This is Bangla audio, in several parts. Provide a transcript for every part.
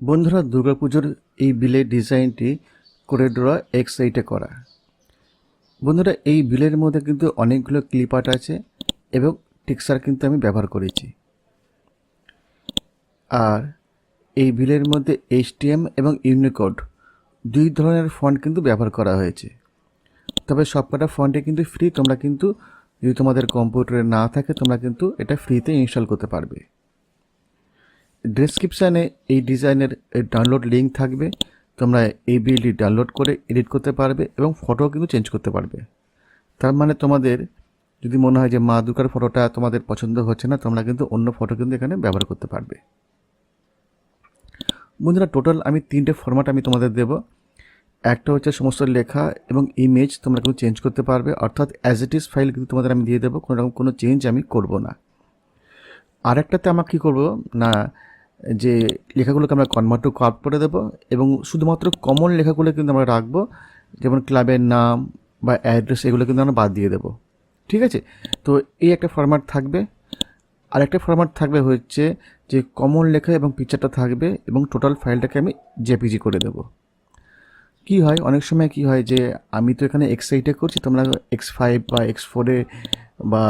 বন্ধুরা, দুর্গাপুজোর এই বিলের ডিজাইনটি করে ড্র এক্স এইটে করা। বন্ধুরা, এই বিলের মধ্যে কিন্তু অনেকগুলো ক্লিপ আর্ট আছে এবং টিক্সার কিন্তু আমি ব্যবহার করেছি। আর এই বিলের মধ্যে এইচটিএম এবং ইউনিকোড দুই ধরনের ফন্ট কিন্তু ব্যবহার করা হয়েছে। তবে সবকটা ফন্টে কিন্তু ফ্রি তোমরা কিন্তু যদি তোমাদের কম্পিউটারে না থাকে, তোমরা কিন্তু এটা ফ্রিতে ইনস্টল করতে পারবে। ডেসক্রিপশানে এই ডিজাইনের ডাউনলোড লিঙ্ক থাকবে। তোমরা এই বিলটি ডাউনলোড করে এডিট করতে পারবে এবং ফটো কিন্তু চেঞ্জ করতে পারবে। তার মানে তোমাদের, যদি মনে হয় যে মা দুর্গার ফটোটা তোমাদের পছন্দ হচ্ছে না, তোমরা কিন্তু অন্য ফটো কিন্তু এখানে ব্যবহার করতে পারবে। বন্ধুরা টোটাল আমি তিনটে ফরম্যাট আমি তোমাদের দেব। একটা হচ্ছে সমস্ত লেখা এবং ইমেজ তোমরা কিন্তু চেঞ্জ করতে পারবে। অর্থাৎ অ্যাজ ইট ইজ ফাইল কিন্তু তোমাদের আমি দিয়ে দেবো, কোনো রকম কোনো চেঞ্জ আমি করব না। আরেকটাতে আমার কী করব? না যে লেখাগুলোকে আমরা কনভার্ট টু কার্ড করে দেবো এবং শুধুমাত্র কমন লেখাগুলো কিন্তু আমরা রাখব, যেমন ক্লাবের নাম বা অ্যাড্রেস এগুলো কিন্তু আমরা বাদ দিয়ে দেবো। ঠিক আছে? তো এই একটা ফরম্যাট থাকবে। আর একটা ফরম্যাট থাকবে হচ্ছে যে কমন লেখা এবং পিকচারটা থাকবে এবং টোটাল ফাইলটাকে আমি জেপিজি করে দেবো। কী হয়? অনেক সময় কি হয় যে আমি তো এখানে এক্স এইটে করছি, তোমরা এক্স ফাইভ বা এক্স ফোরে বা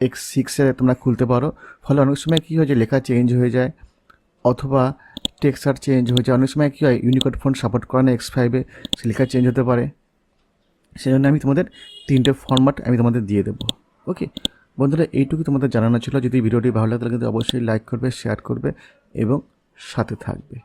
এক্স সিক্সে তোমরা খুলতে পারো। ফলে অনেক সময় কী হয় যে লেখা চেঞ্জ হয়ে যায়। অথবা টেক্সচার চেঞ্জ হয়েছে। অনেক সময় কী হয় ইউনিকোড ফোন সাপোর্ট করে না এক্স ফাইভে সিলিকা চেঞ্জ হতে পারে। সেই জন্য আমি তোমাদের তিনটে ফরম্যাট আমি তোমাদের দিয়ে দেবো। ওকে বন্ধুরা এইটুকু তোমাদের জানানো ছিল। যদি ভিডিওটি ভালো লাগে, তাহলে কিন্তু অবশ্যই লাইক করবে শেয়ার করবে এবং সাথে থাকবে।